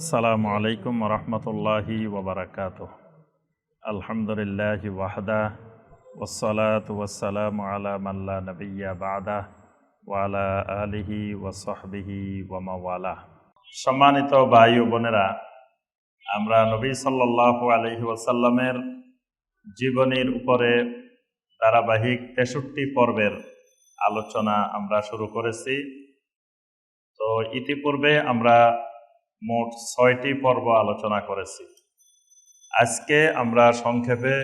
আসসালামু আলাইকুম রহমতুল্লাহি ওবরাকাত আলহামদুলিল্লাহ ওয়াহদা ওসলাত ওয়াসালাম আলা মাল্লা নবিয়া বাদা ওয়ালা আলিহি ওয়াসহবিহি ওয়ামাওয়ালা সম্মানিত ভাই বোনেরা, আমরা নবী সাল্লাহ আলহি ওয়াসাল্লামের জীবনীর উপরে ধারাবাহিক তেষট্টি পর্বের আলোচনা আমরা শুরু করেছি। তো ইতিপূর্বে আমরা মোট ছয়টি পর্ব আলোচনা করেছি। আজকে আমরা সংক্ষেপে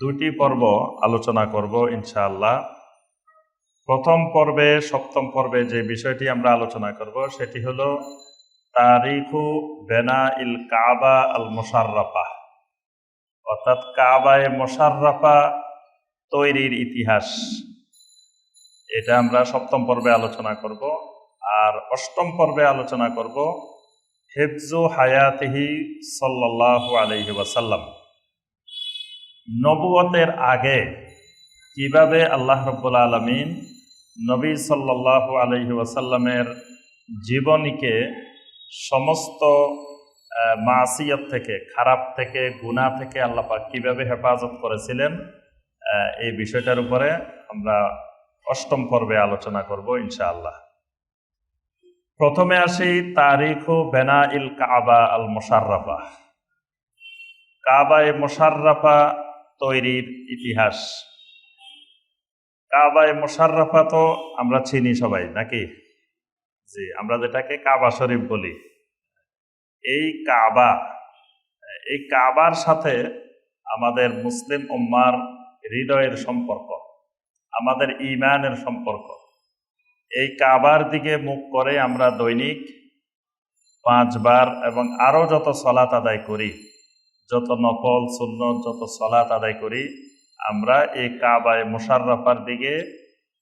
দুটি পর্ব আলোচনা করব ইনশাআল্লাহ। প্রথম পর্বে, সপ্তম পর্বে যে বিষয়টি আমরা আলোচনা করব সেটি হলো তারিখু বেনা ইল কাবা আল মোশাররাফা অর্থাৎ কাবায় মোশাররাফা তৈরির ইতিহাস। এটা আমরা সপ্তম পর্বে আলোচনা করব। আর অষ্টম পর্বে আলোচনা করব হেফজু হায়াতিহি সাল্লাহ আলহি ওয়াসাল্লাম। নবুয়তের আগে কীভাবে আল্লাহ রব্বুল আলমিন নবী সাল্লাহ আলহি ওয়াসাল্লামের জীবনীকে সমস্ত মাসিয়ত থেকে, খারাপ থেকে গুণা থেকে আল্লাপাক কীভাবে হেফাজত করেছিলেন এই বিষয়টার উপরে আমরা অষ্টম পর্বে আলোচনা করব ইনশাআল্লাহ। প্রথমে আসি তারিখ বেনা ইল কাবা আল মোশাররাফা। কাবায় মোশাররাফা তৈরির ইতিহাস। কাবায় মোশাররাফা তো আমরা চিনি সবাই, নাকি? জি, আমরা যেটাকে কাবা শরীফ বলি। এই কাবা, এই কাবার সাথে আমাদের মুসলিম উম্মার হৃদয়ের সম্পর্ক, আমাদের ইমানের সম্পর্ক। এই কাবার দিকে মুখ করে আমরা দৈনিক পাঁচবার এবং আরও যত সলাত আদায় করি, যত নকল শূন্য যত সলাত আদায় করি, আমরা এই কাবায় মুশাররাফার দিকে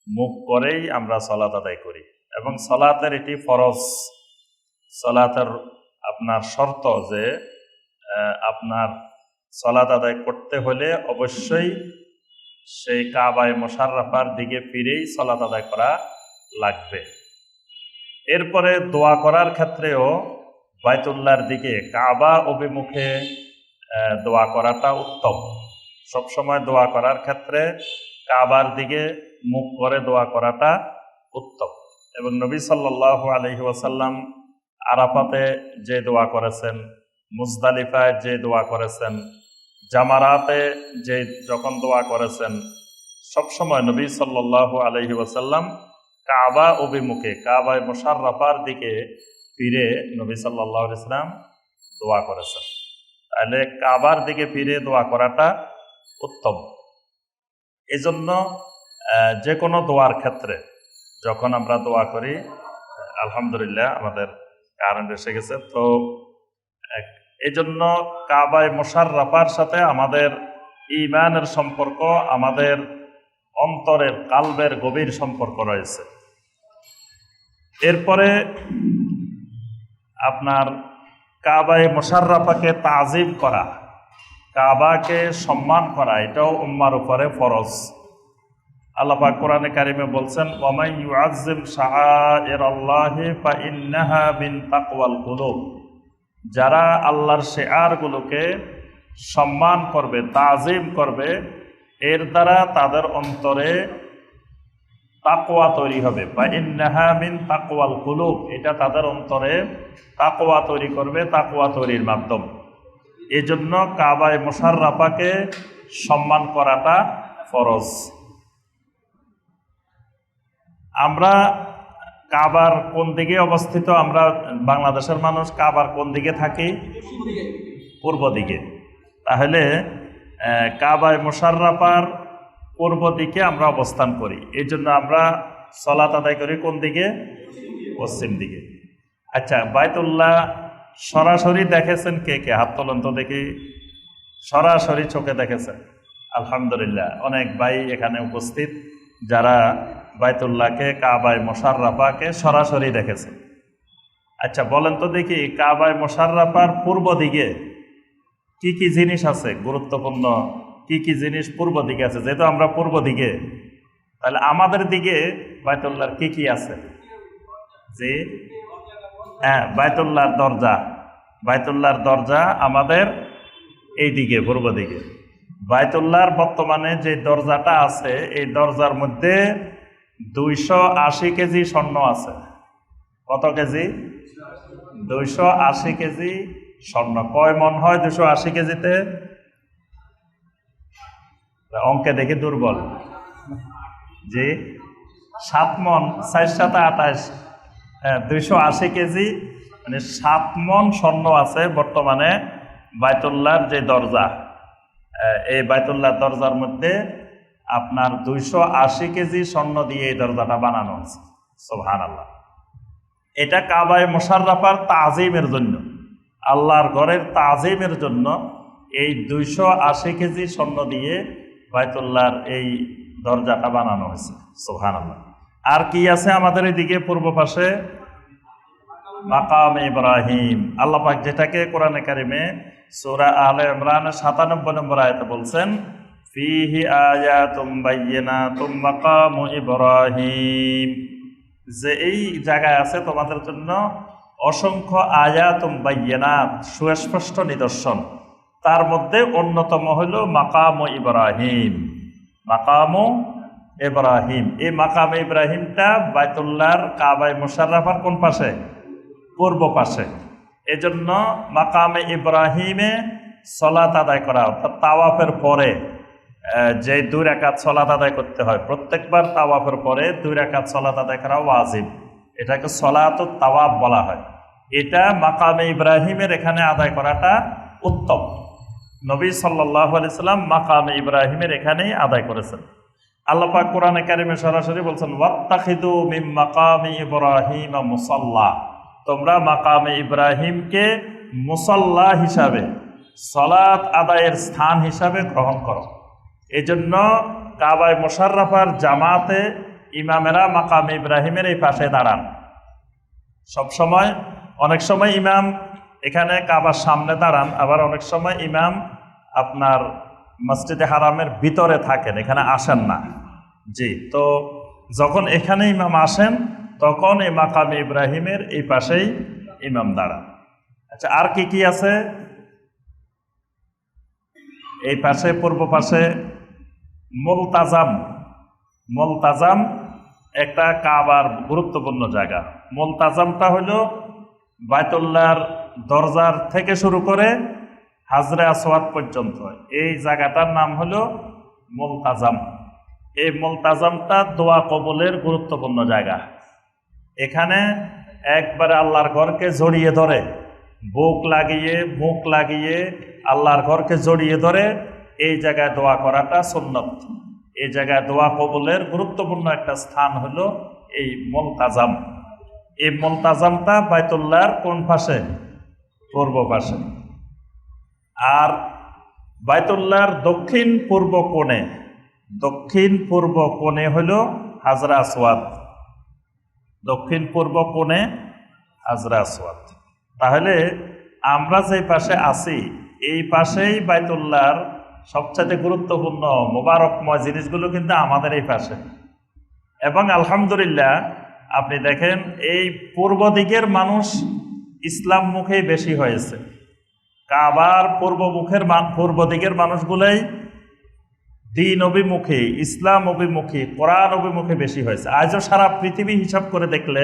মুখ করেই আমরা সলাত আদায় করি। এবং সলাতের এটি ফরজ। সলাতের আপনার শর্ত যে আপনার সলাত আদায় করতে হলে অবশ্যই সেই কাবায় মোশাররাফার দিকে ফিরেই সলাত আদায় করা লাগবে। এরপরে দোয়া করার ক্ষেত্রেও বাইতুল্লাহর দিকে কাবা অভিমুখে দোয়া করাটা উত্তম। সবসময় দোয়া করার ক্ষেত্রে কাবার দিকে মুখ করে দোয়া করাটা উত্তম। এবং নবী সাল্লাহ আলহি ওয়াসাল্লাম আরাফাতে যে দোয়া করেছেন, মুজদালিফায় যে দোয়া করেছেন, জামারাতে যে যখন দোয়া করেছেন, সবসময় নবী সাল্লাহ আলহি ওয়াসাল্লাম কাবা অভিমুখে, কাবায় মোশাররাফার দিকে ফিরে নবী সাল্লাহ ইসলাম দোয়া করেছেন। তাহলে কাবার দিকে ফিরে দোয়া করাটা উত্তম। এজন্য যে কোনো দোয়ার ক্ষেত্রে যখন আমরা দোয়া করি, আলহামদুলিল্লাহ আমাদের কারেন্ট এসে গেছে। তো এই জন্য কাবায় মোশাররাফার সাথে আমাদের ইমানের সম্পর্ক, আমাদের অন্তরের কালবের গভীর সম্পর্ক রয়েছে। এরপরে আপনার কাবায় মোশাররাফাকে তাজিম করা, কাবাকে সম্মান করা, এটাও উম্মার উপরে ফরজ। আল্লাপাক কোরআনে কারিমে বলছেন ওমাই ইউআজিম শাআইর আল্লাহি ফা ইন্নাহা কুলুব। যারা আল্লাহর শেয়ারগুলোকে সম্মান করবে, তাজিম করবে, এর দ্বারা তাদের অন্তরে তাকোয়া তৈরি হবে। বা তাকোয়াল কুলুব। এটা তাদের অন্তরে তাকোয়া তৈরি করবে তাকোয়া তৈরির মাধ্যম। এই জন্য কাবায় মোশাররাফাকে সম্মান করাটা ফরজ। আমরা কাবার কোন দিকে অবস্থিত? আমরা বাংলাদেশের মানুষ কাবার কোন দিকে থাকি? পূর্ব দিকে। তাহলে কাবায় মোশাররাফার পূর্ব দিকে আমরা অবস্থান করি। এই জন্য আমরা সলাত আদায় করি কোন দিকে? পশ্চিম দিকে। আচ্ছা বাইতুল্লাহ সরাসরি দেখেছেন কে কে? হাত তোলন তো দেখি। সরাসরি চোখে দেখেছেন। আলহামদুলিল্লাহ, অনেক ভাই এখানে উপস্থিত যারা বাইতুল্লাহকে, কাবায় মোশাররাফাকে সরাসরি দেখেছেন। আচ্ছা বলেন তো দেখি, কাবায় মোশাররাফার পূর্ব দিকে কি কি জিনিস আছে? গুরুত্বপূর্ণ কি কি জিনিস পূর্ব দিকে আছে? যেহেতু আমরা পূর্ব দিকে, তাহলে আমাদের দিকে বাইতুল্লাহর কি কি আছে? যে হ্যাঁ বাইতুল্লাহর দরজা। বাইতুল্লাহর দরজা আমাদের এই দিকে, পূর্ব দিকে। বাইতুল্লাহর বর্তমানে যে দরজাটা আছে, এই দরজার মধ্যে দুইশো আশি কেজি স্বর্ণ আছে। কত কেজি? দুইশো আশি কেজি স্বর্ণ। কয় মন হয় দুশো আশি কেজিতে? অঙ্কে দেখে দুর্বল। যে সাত মন চার সাথে আঠাশ দুইশো আশি কেজি মানে সাত মন স্বর্ণ আছে বর্তমানে বাইতুল্লাহর যে দরজা। এই বাইতুল্লাহর দরজার মধ্যে আপনার দুইশো আশি কেজি স্বর্ণ দিয়ে এই দরজাটা বানানো হয়েছে। সোহান আল্লাহ এটা কাবায় মোশাররাফার তাজিমের জন্য, আল্লাহর ঘরের তাজিমের জন্য এই দুইশো আশি কেজি স্বর্ণ দিয়ে বাইতুল্লাহর এই দরজাটা বানানো হয়েছে সোহান আল্লাহ আর কি আছে আমাদের এদিকে পূর্ব পাশে? মাকাম ইব্রাহিম। আল্লাহ পাক যেটাকে কোরআনে কারিমে সূরা আলে ইমরানের সাতানব্বই নম্বর আয়াতে বলছেন, ফিহি আয়াতুম বাইয়িনাতুম মাকামু ইব্রাহিম। যে এই জায়গায় আছে তোমাদের জন্য অসংখ্য আয়াতুম বাইয়িনাত, সুস্পষ্ট নিদর্শন। তার মধ্যে অন্যতম হল মাকাম ইব্রাহিম। মাকামু ইব্রাহিম। এই মাকাম ইব্রাহিমটা বাইতুল্লাহর কাবায় মুশাররাফার কোন পাশে? পূর্ব পাশে। এজন্য মাকামে ইব্রাহিমে সলাত আদায় করা অর্থাৎ তাওয়াফের পরে যে দুই রাকাত সলাত আদায় করতে হয়, প্রত্যেকবার তাওয়াফের পরে দুই রাকাত সলাত আদায় করা ওয়াজিব। এটাকে সলাত তাওয়াফ বলা হয়। এটা মাকামে ইব্রাহিমের এখানে আদায় করাটা উত্তম। নবী সাল্লাহ আলাইসাল্লাম মাকাম ইব্রাহিমের এখানেই আদায় করেছেন। আল্লাহ পাক কোরআনে কারিমে সরাসরি বলছেন মাকামি ইব্রাহিম মুসাল্লা। তোমরা মাকামে ইব্রাহিমকে মুসাল্লা হিসাবে সলাৎ আদায়ের স্থান হিসাবে গ্রহণ করো। এই জন্য কাবায় মোশাররাফার জামাতে ইমামেরা মাকাম ইব্রাহিমের এই পাশে দাঁড়ান। সব সময় অনেক সময় ইমাম এখানে কাবার সামনে দাঁড়ান, আবার অনেক সময় ইমাম আপনার মসজিদে হারামের ভিতরে থাকেন, এখানে আসেন না। জি, তো যখন এখানে ইমাম আসেন, তখন এই মাকামে ইব্রাহিমের এই পাশেই ইমাম দাঁড়ান। আচ্ছা আর কি কি আছে? এই পাশে, পূর্ব পাশে মোলতাজাম। মোলতাজাম একটা কাবার গুরুত্বপূর্ণ জায়গা। মোলতাজামটা হলো বায়তুল্লাহর দরজার থেকে শুরু করে হাজরে আসওয়াদ পর্যন্ত। এই জায়গাটার নাম হলো মোলতাজাম। এই মোলতাজামটা দোয়া কবলের গুরুত্বপূর্ণ জায়গা। এখানে একবারে আল্লাহর ঘরকে জড়িয়ে ধরে, বুক লাগিয়ে, মুখ লাগিয়ে আল্লাহর ঘরকে জড়িয়ে ধরে এই জায়গায় দোয়া করাটা সুন্নত। এই জায়গায় দোয়া কবলের গুরুত্বপূর্ণ একটা স্থান হলো এই মোলতাজাম। এই মোলতাজামটা বাইতুল্লাহর কোন পাশে? পূর্ব পাশে। আর বাইতুল্লাহর দক্ষিণ পূর্ব কোণে, দক্ষিণ পূর্ব কোণে হল হাজরা আসওয়াদ। দক্ষিণ পূর্ব কোণে হাজরা আসওয়াদ। তাহলে আমরা যে পাশে আছি, এই পাশেই বাইতুল্লাহর সবচেয়ে গুরুত্বপূর্ণ, মোবারকময় জিনিসগুলো কিন্তু আমাদের এই পাশে। এবং আলহামদুলিল্লাহ, আপনি দেখেন এই পূর্ব দিকের মানুষ ইসলাম মুখেই বেশি হয়েছে। কাবার পূর্ব মুখের পূর্ব দিকের মানুষগুলোই দিন অভিমুখী, ইসলাম অভিমুখী, কোরআন অভিমুখী বেশি হয়েছে। আজও সারা পৃথিবী হিসাব করে দেখলে,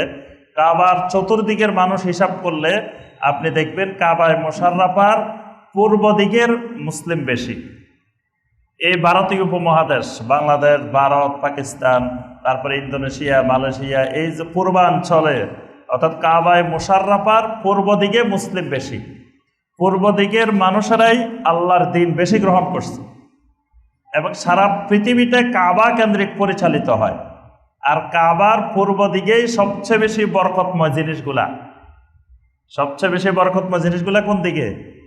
কাবার চতুর্দিকের মানুষ হিসাব করলে আপনি দেখবেন কাবায় মোশাররাফার পূর্ব দিকের মুসলিম বেশি। এই ভারতীয় উপমহাদেশ, বাংলাদেশ, ভারত, পাকিস্তান, তারপরে ইন্দোনেশিয়া, মালয়েশিয়া, এই যে পূর্বাঞ্চলে অর্থাৎ কাবায় মোশাররাফার পূর্ব দিকে মুসলিম বেশি। পূর্ব দিকের মানুষেরাই আল্লাহর দিন বেশি গ্রহণ করছে। এবং সারা পৃথিবীতে কাবা কেন্দ্রিক পরিচালিত হয়। আর কাবার পূর্ব দিকেই সবচেয়ে বেশি বরকতময় জিনিসগুলা। সবচেয়ে বেশি বরকতময় জিনিসগুলা কোন দিকে?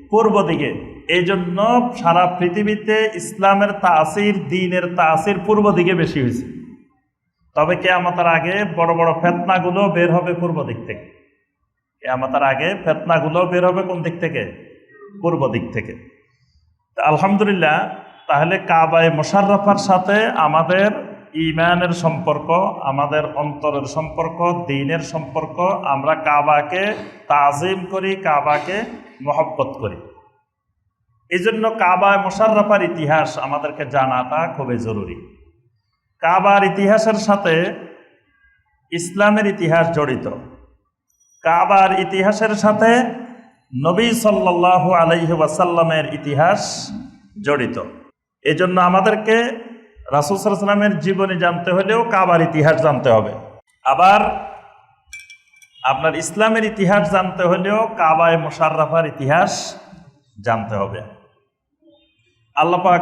পূর্ব দিকে। এই জন্য সারা পৃথিবীতে ইসলামের তাসির, দিনের তাসির পূর্ব দিকে বেশি হয়েছে। তবে কেয়ামতের আগে বড় বড় ফেতনাগুলো বের হবে পূর্ব দিক থেকে। কেয়ামতের আগে ফেতনাগুলো বের হবে কোন দিক থেকে? পূর্ব দিক থেকে। আলহামদুলিল্লাহ, তাহলে কাবায় মোশাররফার সাথে আমাদের ইমানের সম্পর্ক, আমাদের অন্তরের সম্পর্ক, দিনের সম্পর্ক, আমরা কাবাকে তাজিম করি, কাবাকে মহব্বত করি। এই জন্য কাবায় মোশাররফার ইতিহাস আমাদেরকে জানাটা খুবই জরুরি। কাবার ইতিহাসের সাথে ইসলামের ইতিহাস জড়িত। কাবার ইতিহাসের সাথে নবী সাল্লাল্লাহু আলাইহি ওয়াসাল্লামের ইতিহাস জড়িত। এজন্য আমাদেরকে রাসূল সাল্লামের জীবনী জানতে হলেও কাবার ইতিহাস জানতে হবে। আবার আপনার ইসলামের ইতিহাস জানতে হলেও কাবায় মোশাররফার ইতিহাস জানতে হবে। আল্লাপাক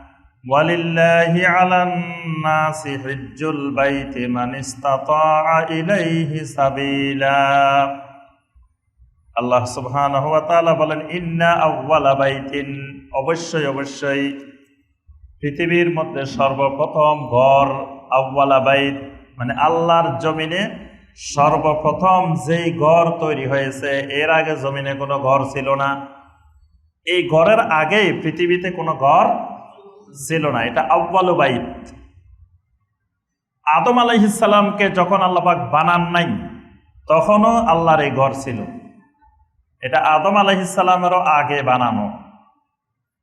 ولله على الناس حج البيت من استطاع إليه سبيلا আল্লাহ সুবহানাহু ওয়া তাআলা বলেন ইন্না আউওয়ালা বাইতিন অবশ্যই অবশ্যই পৃথিবীর মধ্যে সর্বপ্রথম ঘর আউওয়ালা বাইত মানে আল্লাহর জমিনে সর্বপ্রথম যেই ঘর তৈরি হয়েছে এর আগে জমিনে কোনো ঘর ছিল না এই ঘরের আগে পৃথিবীতে কোনো ঘর ছিল না, এটা আউ্বালু বাইত। আদম আলাইহিসাল্লামকে যখন আল্লাপাক বানান নাই, তখনও আল্লাহর এই ঘর ছিল। এটা আদম আলাইহিসাল্লামেরও আগে বানানো।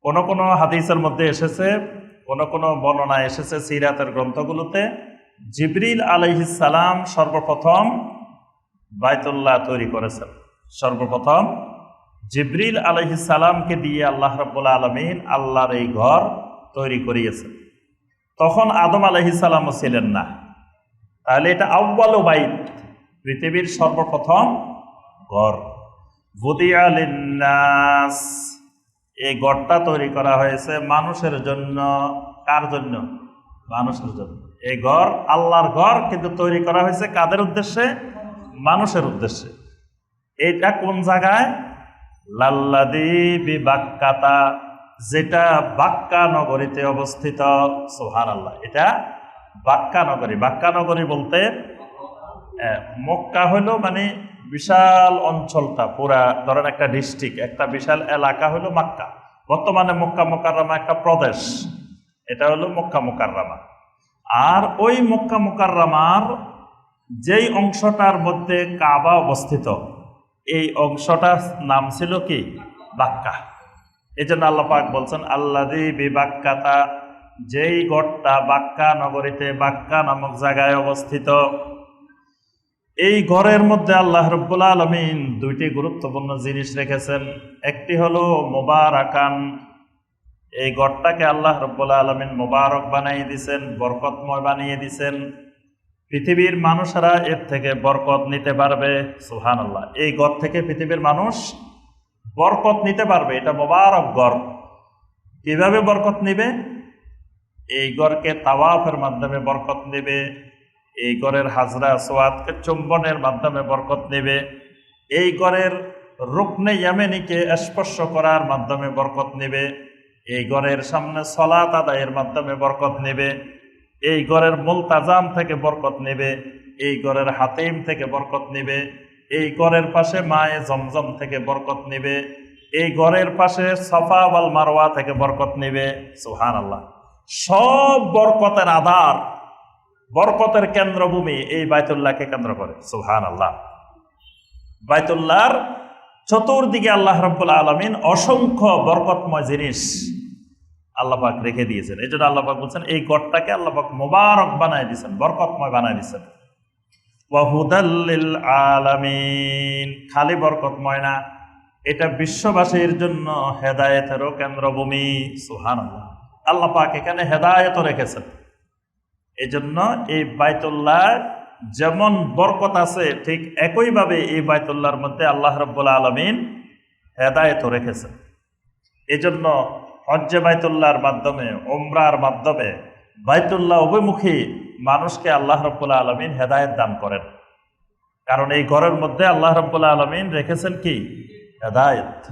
কোন কোনো হাদিসের মধ্যে এসেছে, কোন কোনো বর্ণনা এসেছে সিরাতের গ্রন্থগুলোতে, জিবরিল আলাইহিসাল্লাম সর্বপ্রথম বাইতুল্লাহ তৈরি করেছেন। সর্বপ্রথম জিবরিল আলাইহিসাল্লামকে দিয়ে আল্লাহ রব্বুল্লা আলমিন আল্লাহর এই ঘর তৈরি করিয়েছেন তখন আদম আলাইহিসাল্লামও ছিলেন না। তাহলে এটা আউ্বাল বাইত, পৃথিবীর সর্বপ্রথম ঘর। বুদিয়ালিন্নাস এই গড়টা তৈরি করা হয়েছে মানুষের জন্য। কার জন্য? মানুষের জন্য। এই ঘর আল্লাহর ঘর, কিন্তু তৈরি করা হয়েছে কাদের উদ্দেশ্যে? মানুষের উদ্দেশ্যে। এটা কোন জায়গায়? লাল্লাদি বাক্কাতা যেটা বাক্কা নগরীতে অবস্থিত সোহার আল্লাহ এটা বাক্কা নগরী। বাক্কা নগরী বলতে মক্কা হলো মানে বিশাল অঞ্চলটা, পুরা, ধরেন একটা ডিস্ট্রিক্ট একটা বিশাল এলাকা হলো মক্কা। বর্তমানে মক্কা মোকাররামা একটা প্রদেশ। এটা হলো মক্কা মোকাররামা। আর ওই মক্কা মোকাররামার যেই অংশটার মধ্যে কাবা অবস্থিত, এই অংশটার নাম ছিল কি? বাক্কা। এই জন্য আল্লাপাক বলছেন আল্লাদি বিবাক্কাতা যেই গড়টা বাক্কা নগরীতে বাক্কা নামক জায়গায় অবস্থিত, এই ঘরের মধ্যে আল্লাহ রব্বুল আলমিন দুইটি গুরুত্বপূর্ণ জিনিস রেখেছেন। একটি হলো মোবারকান, এই গড়টাকে আল্লাহ রব্বুল আলমিন মোবারক বানিয়ে দিছেন বরকতময় বানিয়ে দিছেন পৃথিবীর মানুষেরা এর থেকে বরকত নিতে পারবে সুহান আল্লাহ এই গড় থেকে পৃথিবীর মানুষ বরকত নিতে পারবে, এটা মোবারক গড়। কীভাবে বরকত নিবে? এই গড়কে তাওয়াফের মাধ্যমে বরকত নেবে, এই গড়ের হাজরা সোয়াদকে চুম্বনের মাধ্যমে বরকত নেবে, এই গড়ের রুকনে ইয়ামেনিকে স্পর্শ করার মাধ্যমে বরকত নেবে, এই গড়ের সামনে সলাত আদায়ের মাধ্যমে বরকত নেবে, এই গড়ের মুলতাজাম থেকে বরকত নেবে, এই গড়ের হাতিম থেকে বরকত নেবে এই গড়ের পাশে মায়ে জমজম থেকে বরকত নেবে। এই গড়ের পাশে সফা ওয়াল মারওয়া থেকে বরকত নেবে। সুহান আল্লাহ সব বরকতের আধার, বরকতের কেন্দ্রভূমি এই বাইতুল্লাহকে কেন্দ্র করে। সুহান আল্লাহ বাইতুল্লাহর চতুর্দিকে আল্লাহ রব্বুল আলমিন অসংখ্য বরকতময় জিনিস আল্লাপাক রেখে দিয়েছেন। এই জন্য আল্লাপাক বলছেন, এই গড়টাকে আল্লাপাক মোবারক বানায় দিয়েছেন, বরকতময় বানায় দিয়েছেন। ওয়াহুদাল্লিল আলামিন। খালি বরকতময় না, এটা বিশ্ববাসীর জন্য হেদায়েতেরও কেন্দ্রভূমি সুহান আল্লাহ পাক এখানে হেদায়েতও রেখেছেন। এই জন্য এই বাইতুল্লাহ যেমন বরকত আছে, ঠিক একইভাবে এই বাইতুল্লাহর মধ্যে আল্লাহ রব্বুল আলমিন হেদায়েতও রেখেছেন। এই জন্য হজ্জে বাইতুল্লাহর মাধ্যমে ওমরার মাধ্যমে, বাইতুল্লাহ অভিমুখী মানুষকে আল্লাহ রব্বুল আলমিন হেদায়েত দান করেন। কারণ এই ঘরের মধ্যে আল্লাহ রব্বুল্লাহ আলমিন রেখেছেন কি? হেদায়ত।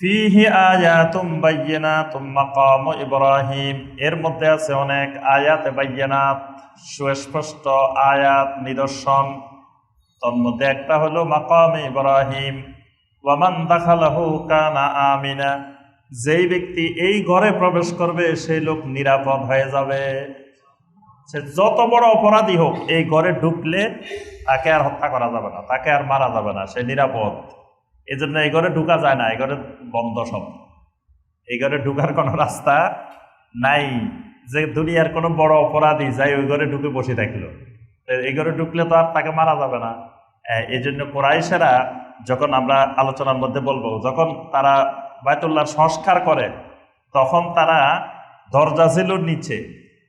ফিহি আয়াতুম বাইয়িনাতুম মাকাম ইব্রাহিম। এর মধ্যে আছে অনেক আয়াত বাইয়িনাত, সুস্পষ্ট আয়াত, নিদর্শন। তোর মধ্যে একটা হলো মাকাম ইব্রাহিম। ওয়ামান দাখালাহু কানা আমিনা। যেই ব্যক্তি এই ঘরে প্রবেশ করবে, সেই লোক নিরাপদ হয়ে যাবে। সে যত বড় অপরাধী হোক, এই ঘরে ঢুকলে তাকে আর হত্যা করা যাবে না, তাকে আর মারা যাবে না, সে নিরাপদ। এই জন্য এই ঘরে ঢুকা যায় না, এই ঘরে বন্ধ সব। এই ঘরে ঢুকার কোনো রাস্তা নাই। যে দুনিয়ার কোনো বড় অপরাধী যাই ওই ঘরে ঢুকে বসে থাকল। এই ঘরে ঢুকলে তো আর তাকে মারা যাবে না। এই জন্য কোরাইশেরা যখন আমরা আলোচনার মধ্যে বলব, যখন তারা বায়তুল্লাহ সংস্কার করে, তখন তারা দরজা ছিল নিচে।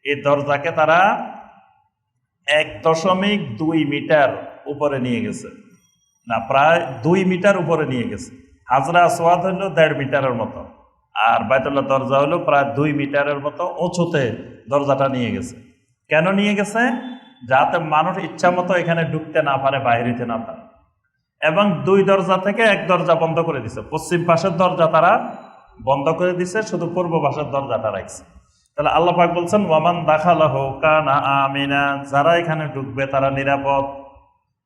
এই দরজাকে তারা এক দশমিক দুই মিটার উপরে নিয়ে গেছে। না, প্রায় দুই মিটার উপরে নিয়ে গেছে। হাজরা সোয়াদ হলো দেড় মিটারের মতো। আর বাইতুল্লাহ দরজা হলো প্রায় দুই মিটারের মতো উঁচুতে দরজাটা নিয়ে গেছে। কেন নিয়ে গেছে? যাতে মানুষ ইচ্ছা মতো এখানে ঢুকতে না পারে বাইরেতে না পারে। এবং দুই দরজা থেকে এক দরজা বন্ধ করে দিছে। পশ্চিম পাশের দরজা তারা বন্ধ করে দিছে, শুধু পূর্ব পাশের দরজাটা রাখছে। তাহলে আল্লাহ পাক বলছেন, ওয়ামান দাখালাহ কানা আমিনা যারা এখানে ঢুকবে তারা নিরাপদ।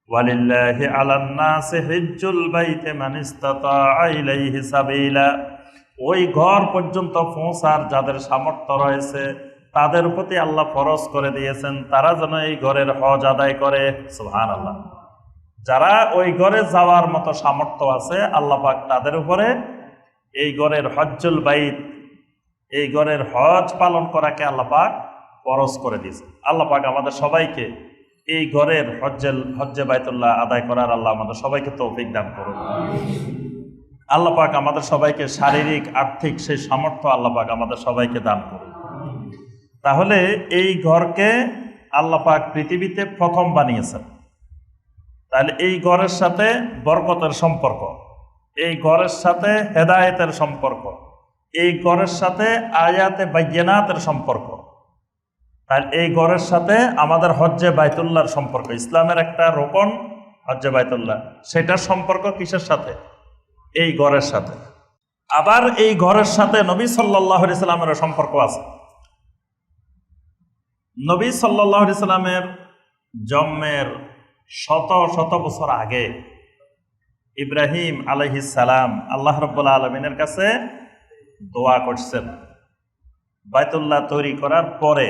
ওয়ালিল্লাহি আলান নাসি হিজ্জুল বাইতি মান ইসতাতাআ ইলাইহি সাবিলা ওই ঘর পর্যন্ত পৌঁছার যাদের সামর্থ্য রয়েছে, তাদের প্রতি আল্লাহ ফরজ করে দিয়েছেন, তারা যেন এই ঘরের হজ আদায় করে। সুবহানাল্লাহ। যারা ওই ঘরে যাওয়ার মতো সামর্থ্য আছে, আল্লাহ পাক তাদের উপরে এই ঘরের হজ্জুল বাইত এই ঘরের হজ পালন করাকে আল্লাহ পাক ফরজ করে দিয়েছে আল্লাহ পাক আমাদের সবাইকে এই ঘরের হজ্জেল, হজ্জে বাইতুল্লাহ আদায় করার আল্লাহ আমাদের সবাইকে তৌফিক দান করুন। আল্লাহ পাক আমাদের সবাইকে শারীরিক, আর্থিক সেই সামর্থ্য আল্লাহ পাক আমাদের সবাইকে দান করুন। তাহলে এই ঘরকে আল্লাহ পাক পৃথিবীতে প্রথম বানিয়েছেন। তাহলে এই ঘরের সাথে বরকতের সম্পর্ক, এই ঘরের সাথে হেদায়েতের সম্পর্ক এই ঘরের সাথে আয়াতে বাইয়ানাতের সম্পর্ক। আর এই ঘরের সাথে আমাদের হজ্জে বাইতুল্লাহর সম্পর্ক। ইসলামের একটা রোপণ, হজ্জে বাইতুল্লাহ, সেটার সম্পর্ক কিসের সাথে? এই ঘরের সাথে। আবার এই ঘরের সাথে নবী সাল্লাহ সাল্লামের সম্পর্ক আছে। নবী সাল্লাহ সাল্লামের জন্মের শত শত বছর আগে ইব্রাহিম আলহিস সালাম আল্লাহ রব্বুল্লা আলমিনের কাছে দোয়া করছেন। বাইতুল্লাহ তৈরি করার পরে,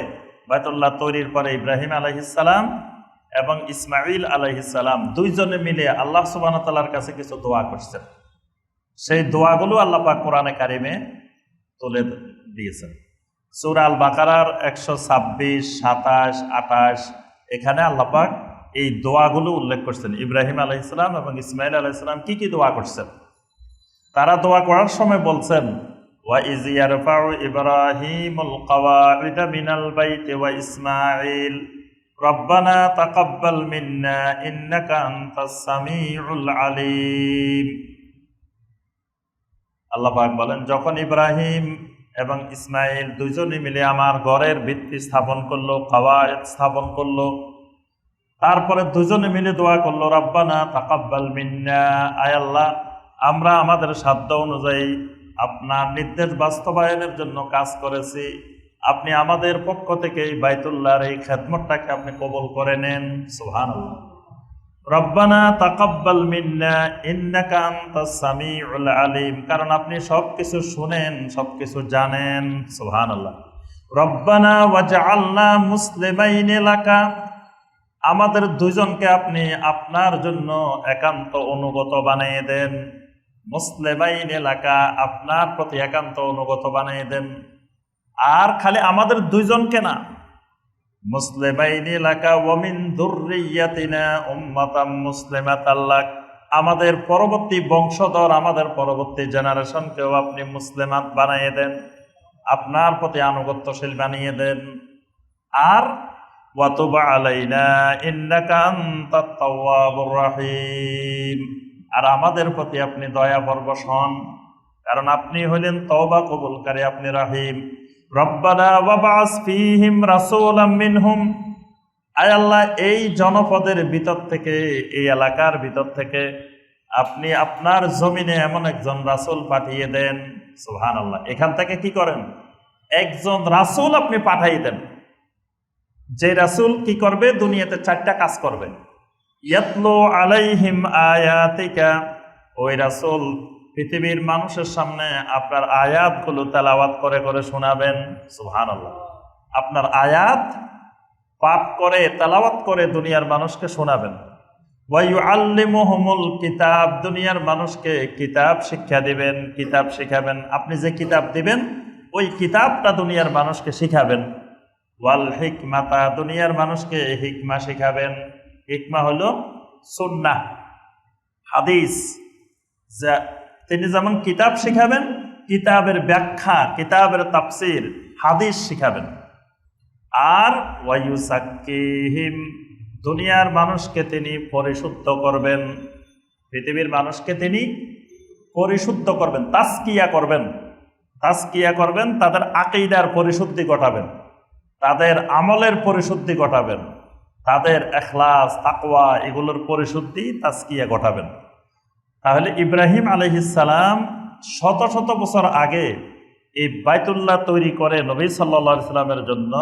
বাইতুল্লাহ তৈরির পরে ইব্রাহিম আলহিসাল্লাম এবং ইসমাইল আলহিসাল্লাম দুইজনে মিলে আল্লাহ সুবাহ তাল্লার কাছে কিছু দোয়া করছেন। সেই দোয়াগুলো আল্লাহ পাক কোরআনে কারিমে তুলে দিয়েছেন। সুর আল বাকারার একশো ছাব্বিশ, সাতাশ, আঠাশ, এখানে আল্লাহ পাক এই দোয়াগুলো উল্লেখ করছেন। ইব্রাহিম আলহিসাম এবং ইসমাইল আলাইসালাম কি কি দোয়া করছেন? তারা দোয়া করার সময় বলছেন وَإِذْ يَرْفَعُ إِبْرَاهِيمُ الْقَوَاعِدَ مِنَ الْبَيْتِ وَإِسْمَاعِيلُ رَبَّنَا تَقَبَّلْ مِنَّا إِنَّكَ أَنْتَ السَّمِيعُ الْعَلِيمُ আল্লাহ পাক বলেন যখন ইব্রাহিম এবং ইসমাইল দুজনে মিলে আমার ঘরের ভিত্তি স্থাপন করলো কাওয়ায়েদ স্থাপন করলো তারপরে দুজনে মিলে দোয়া করলো রব্বানা তাকাব্বাল মিন্না আয় আল্লাহ আমরা আমাদের সাধ্য অনুযায়ী আপনার নির্দেশ বাস্তবায়নের জন্য কাজ করেছি। আপনি আমাদের পক্ষ থেকে এই বাইতুল্লাহর এই খেদমতটাকে আপনি কবল করে নেন। সুহান রব্বানা তাকাব্বাল মিন্না ইন্নাকা আনতাস সামিউল আলিম। কারণ আপনি সবকিছু শুনেন, সবকিছু জানেন। সুবহানাল্লাহ। রব্বানা ওয়াজআলনা মুসলিমাইন লাকা। আমাদের দুজনকে আপনি আপনার জন্য একান্ত অনুগত বানিয়ে দেন। মুসলেমাইন এলাকা আপনার প্রতি একান্ত অনুগত বানিয়ে দেন। আর খালি আমাদের দুইজনকে না। মুসলেমাইন এলাকা ওমিন দুর্রিয়াতিনা উম্মাতাম মুসলিমাত আল্লাহ আমাদের পরবর্তী বংশধর, আমাদের পরবর্তী জেনারেশনকেও আপনি মুসলিমাত বানিয়ে দেন। আপনার প্রতি আনুগত্যশীল বানিয়ে দেন। আর ওয়াতুবা আলাইনা, ইন্নাকা আনতাত তাওয়াবুর রাহিম। আর আমাদের প্রতি আপনি দয়া বর্বশ হন কারণ আপনি হলেন তওবা কবুলকারী, আপনি রাহিম। রব্বানা ওয়াবাস ফীহিম রাসূলাম মিনহুম। আয় আল্লাহ, এই জনপদের ভিতর থেকে, এই এলাকার ভিতর থেকে আপনি আপনার জমিনে এমন একজন রাসূল পাঠিয়ে দেন। সুহান আল্লাহ এখান থেকে কি করেন? একজন রাসূল আপনি পাঠাই দেন। যে রাসূল কি করবে? দুনিয়াতে চারটা কাজ করবে। ইয়াতলো আলাইহিম আয়াতিকা। ওই রাসূল, পৃথিবীর মানুষের সামনে আপনার আয়াতগুলো তেলাওয়াত করে করে শোনাবেন। সুবহানাল্লাহ। আপনার আয়াত পাঠ করে, তেলাওয়াত করে দুনিয়ার মানুষকে শোনাবেন। ওয়াইউ আল্লিমুহুমুল কিতাব, দুনিয়ার মানুষকে কিতাব শিক্ষা দিবেন। কিতাব শিখাবেন। আপনি যে কিতাব দিবেন, ওই কিতাবটা দুনিয়ার মানুষকে শিখাবেন। ওয়াল হিকমাতা, দুনিয়ার মানুষকে হিকমা শিখাবেন। হিকমা হলো সুন্নাহ, হাদিস। যা তিনি যেমন কিতাব শিখাবেন, কিতাবের ব্যাখ্যা, কিতাবের তাফসির, হাদিস শিখাবেন। আর ওয়ায়ুসাক্কিহিম দুনিয়ার মানুষকে তিনি পরিশুদ্ধ করবেন, পৃথিবীর মানুষকে তিনি পরিশুদ্ধ করবেন তাস্কিয়া করবেন। তাস্কিয়া করবেন, তাদের আকিদার পরিশুদ্ধি ঘটাবেন, তাদের আমলের পরিশুদ্ধি ঘটাবেন। তাদের এখলাস, তাকওয়া এগুলোর পরিশুদ্ধি তাস্কিয়া ঘটাবেন। তাহলে ইব্রাহিম আলহিসাল্লাম শত শত বছর আগে এই বাইতুল্লাহ তৈরি করে নবী সাল্লা সাল্লামের জন্য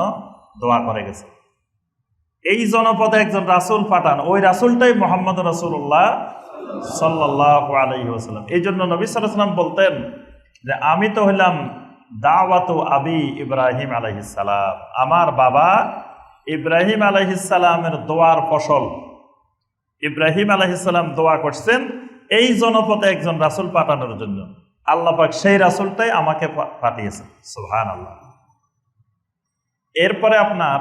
দোয়া করে গেছে। এই জনপদে একজন রাসুল পাঠান, ওই রাসূলটাই মোহাম্মদ রাসূলুল্লাহ সাল্লাহ আলহিহাস্লাম এই জন্য নবী সাল্লাহ সাল্লাম বলতেন যে, আমি তো হইলাম দাওয়াত আবি ইব্রাহিম আলহিসাল্লাম আমার বাবা ইব্রাহিম আলহিসাল্লামের দোয়ার ফসল। ইব্রাহিম আলহিসাল্লাম দোয়া করছেন, এই জনপথে একজন রাসুল পাঠানোর জন্য। আল্লাহ পাক সেই রাসুলটাই আমাকে পাঠিয়েছেন। সুবহান আল্লাহ এরপরে আপনার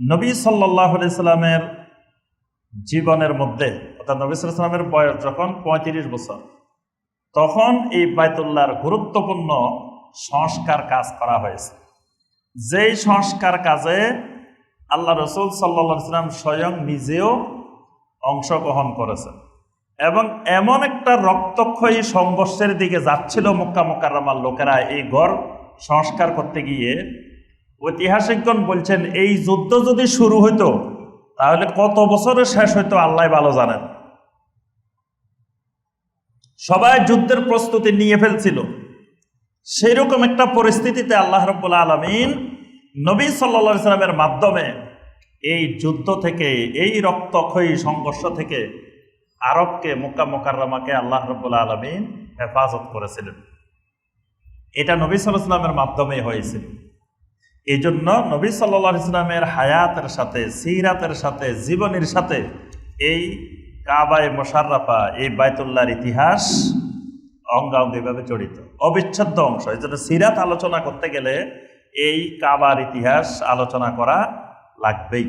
নবী সাল্লাহ সাল্লামের জীবনের মধ্যে, অর্থাৎ নবী সাল্লামের বয়স যখন পঁয়ত্রিশ বছর, তখন এই বায়তুল্লাহর গুরুত্বপূর্ণ সংস্কার কাজ করা হয়েছে। যেই সংস্কার কাজে আল্লাহ রসুল সাল্লা সাল্লাম স্বয়ং নিজেও অংশগ্রহণ করেছেন। এবং এমন একটা রক্তক্ষয়ী সংঘর্ষের দিকে যাচ্ছিল মক্কা মোকাররমার লোকেরা এই গড় সংস্কার করতে গিয়ে। ঐতিহাসিকগণ বলছেন, এই যুদ্ধ যদি শুরু হইতো, তাহলে কত বছরে শেষ হইতো আল্লাহ ভালো জানেন। সবাই যুদ্ধের প্রস্তুতি নিয়ে ফেলছিল। সেই রকম একটা পরিস্থিতিতে আল্লাহ রব্বুল আলমিন নবী সাল্লা সাল্লামের মাধ্যমে এই যুদ্ধ থেকে, এই রক্তক্ষয়ী সংঘর্ষ থেকে আরবকে, মোক্কা মোকাররমাকে আল্লাহ রব্বুল আলমিন হেফাজত করেছিলেন। এটা নবী সাল্লাহ সাল্লামের মাধ্যমে হয়েছিল। এই জন্য নবী সাল্লা ইসলামের হায়াতের সাথে, সিরাতের সাথে, জীবনের সাথে এই কাবায় মোশাররাফা, এই বায়তুল্লাহর ইতিহাস অঙ্গাঙ্গিভাবে জড়িত। অবিচ্ছেদ্য অংশ। এই জন্য সিরাত আলোচনা করতে গেলে এই কাবার ইতিহাস আলোচনা করা লাগবেই।